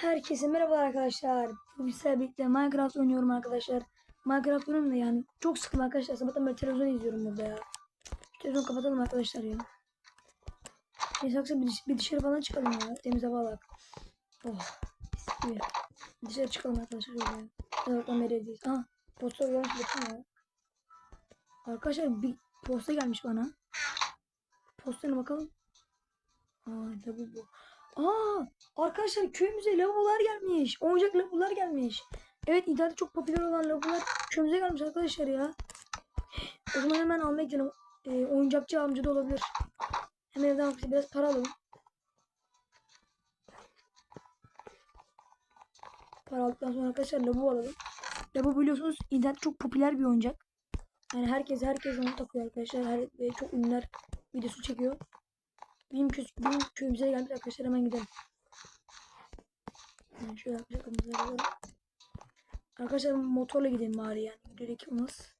Herkese merhaba arkadaşlar. Bugün sizlerle birlikte Minecraft oynuyorum arkadaşlar. Minecraft oynuyorum da yani çok sıkıldım arkadaşlar. Sabahtan beri televizyon izliyorum burada ya. Şu televizyonu kapatalım arkadaşlar ya. Neyse akşam bir, bir dışarı falan çıkalım ya. Temiz hava alak. Oh. gibi. Dışarı çıkalım arkadaşlar. Şöyle. Sabahtan beri evdeyiz. Aha. Posta görmüş bakın ya. Arkadaşlar bir posta gelmiş bana. Postana bakalım. Aa da bu bu. Aa arkadaşlar köyümüze lavabolar gelmiş. Oyuncak lavabolar gelmiş. Evet internette çok popüler olan lavabolar köyümüze gelmiş arkadaşlar ya. O zaman hemen almaya gidelim. Ee, oyuncakçı amca da olabilir. Hemen evden biraz para alalım. Para aldıktan sonra arkadaşlar lavabo alalım. Lavabo biliyorsunuz internet çok popüler bir oyuncak. Yani herkes herkes onu takıyor arkadaşlar. Her, ve çok ünlüler videosu çekiyor. Benim, kö benim köyümüze geldik arkadaşlar hemen gidelim. Yani şöyle yapacak alalım. Arkadaşlar motorla gidelim bari yani. Yürüyerek olmaz.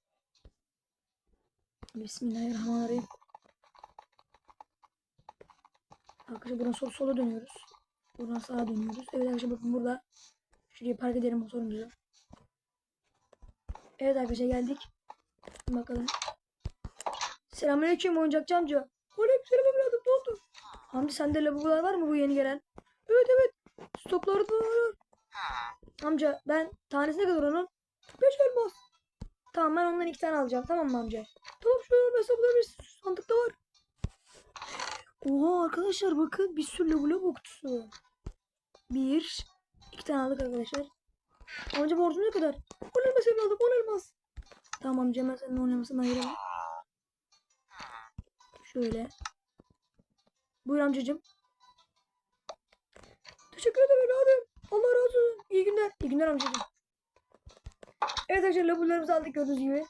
Bismillahirrahmanirrahim. Arkadaşlar buradan sol sola dönüyoruz. Buradan sağa dönüyoruz. Evet arkadaşlar bakın burada. Şuraya park edelim motorumuzu. Evet arkadaşlar geldik. Bakalım. Selamünaleyküm oyuncakçı amca. Aleykümselam? Hamdi sende lavabolar var mı bu yeni gelen? Evet evet. Stoklarda var. Amca ben tanesi ne kadar onun? 5 elmas. Tamam ben ondan iki tane alacağım. Tamam mı amca? Tamam şu hesaplayabilirsin. Şu sandıkta var. Oha arkadaşlar bakın bir sürü lavabo kutusu. Bir. iki tane aldık arkadaşlar. Amca borcum ne kadar? 10 elmas evladım 10 elmas. Tamam amca hemen senin 10 elmasını ayıralım. Şöyle. Buyur amcacığım. Teşekkür ederim evladım. Allah razı olsun. İyi günler. İyi günler amcacığım. Evet arkadaşlar labularımızı aldık gördüğünüz gibi.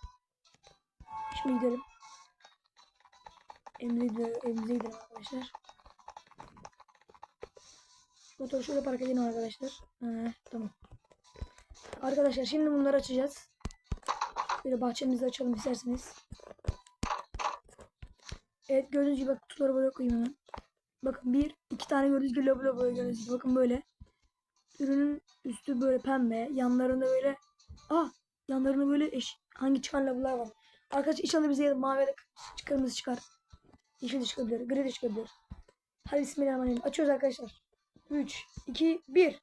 Şimdi gidelim. Evimize gidelim arkadaşlar. Motoru şöyle park edelim arkadaşlar. Ha, tamam. Arkadaşlar şimdi bunları açacağız. Böyle bahçemizi açalım isterseniz. Evet gördüğünüz gibi kutuları böyle koyayım hemen. Bakın bir, iki tane gördüğünüz gibi labo labo gördüğünüz bakın böyle. Ürünün üstü böyle pembe. Yanlarında böyle ah yanlarında böyle eş, hangi çıkan labular var. Arkadaşlar inşallah bize mavi da kırmızı çıkar. Yeşil de çıkabilir. Gri de çıkabilir. Hadi bismillahirrahmanirrahim. Açıyoruz arkadaşlar. 3, 2, 1.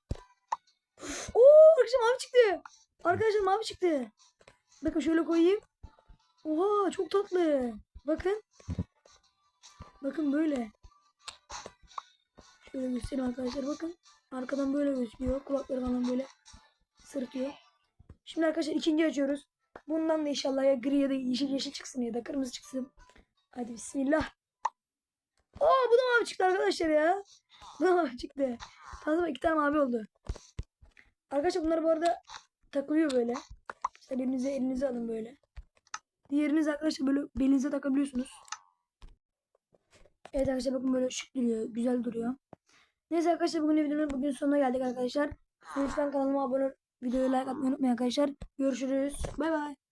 Oo arkadaşlar mavi çıktı. Arkadaşlar mavi çıktı. Bakın şöyle koyayım. Oha çok tatlı. Bakın. Bakın böyle. Şöyle göstereyim arkadaşlar bakın. Arkadan böyle gözüküyor. Kulakları falan böyle sırıtıyor. Şimdi arkadaşlar ikinci açıyoruz. Bundan da inşallah ya gri ya da yeşil yeşil çıksın ya da kırmızı çıksın. Hadi bismillah. Oo bu da mavi çıktı arkadaşlar ya. Bu da mavi çıktı. Tamam iki tane mavi oldu. Arkadaşlar bunlar bu arada takılıyor böyle. İşte elinize elinize alın böyle. Diğeriniz arkadaşlar böyle belinize takabiliyorsunuz. Evet arkadaşlar bakın böyle şık duruyor. Güzel duruyor. Neyse arkadaşlar bugün videonun bugün sonuna geldik arkadaşlar. Lütfen kanalıma abone olup videoya like atmayı unutmayın arkadaşlar. Görüşürüz. Bay bay.